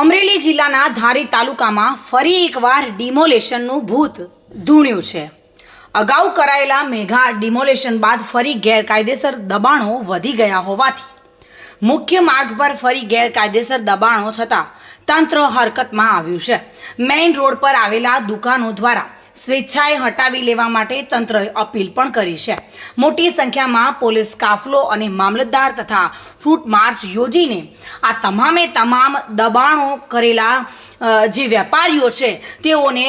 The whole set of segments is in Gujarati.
અમરેલી જિલ્લાના ધારી તાલુકામાં ફરી એકવાર ડિમોલેશનનું ભૂત ધૂણ્યું છે. અગાઉ કરાયેલા મેઘા ડિમોલેશન બાદ ફરી ગેરકાયદેસર દબાણો વધી ગયા હોવાથી મુખ્ય માર્ગ પર ફરી ગેરકાયદેસર દબાણો થતાં તંત્ર હરકતમાં આવ્યું છે. મેઇન રોડ પર આવેલા દુકાનો દ્વારા સ્વેચ્છાએ હટાવી લેવા માટે તંત્રએ અપીલ પણ કરી છે. મોટી સંખ્યામાં પોલીસ કાફલો અને મામલતદાર તથા ફૂટ માર્ચ યોજીને આ તમામે તમામ દબાણો કરેલા જે વેપારીઓ છે, તેઓને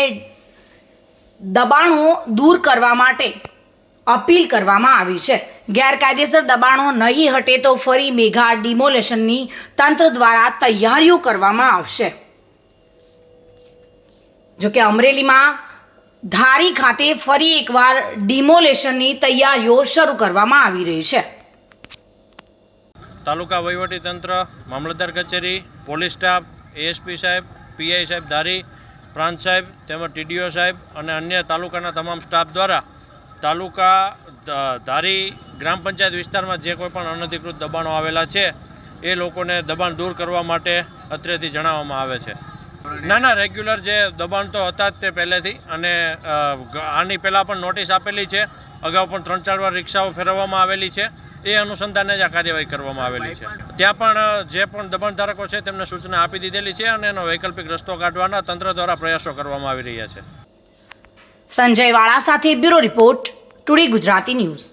દબાણો દૂર કરવા માટે અપીલ કરવામાં આવી છે. ગેરકાયદેસર દબાણો નહીં હટે તો ફરી મેઘા ડિમોલેશનની તંત્ર દ્વારા તૈયારીઓ કરવામાં આવશે. જોકે અમરેલીમાં ધારી ખાતે ફરી એકવાર ડિમોલેશનની તૈયારીઓ શરૂ કરવામાં આવી રહી છે. તાલુકા તંત્ર, મામલતદાર કચેરી, પોલીસ સ્ટાફ એએસપી સાહેબ પીઆઈ સાહેબ ધારી, પ્રાંત સાહેબ તેમજ ટીડીઓ સાહેબ અને અન્ય તાલુકાના તમામ સ્ટાફ દ્વારા તાલુકા ધારી ગ્રામ પંચાયત વિસ્તારમાં જે કોઈ પણ અનધિકૃત દબાણો આવેલા છે, એ લોકોને દબાણ દૂર કરવા માટે અત્રેથી જણાવવામાં આવે છે. ના ના રેગ્યુલર જે દબાણ તો હતા જ તે પહેલેથી. અને આની પહેલાં પણ નોટિસ આપેલી છે. અગાઉ પણ ત્રણ ચાર વાર રિક્ષાઓ ફેરવવામાં આવેલી છે. એ અનુસંધાને જ આ કાર્યવાહી કરવામાં આવેલી છે. ત્યાં પણ જે પણ દબાણ ધારકો છે તેમને સૂચના આપી દીધેલી છે અને એનો વૈકલ્પિક રસ્તો કાઢવાના તંત્ર દ્વારા પ્રયાસો કરવામાં આવી રહ્યા છે. સંજય વાળા સાથે bureau report today Gujarati news.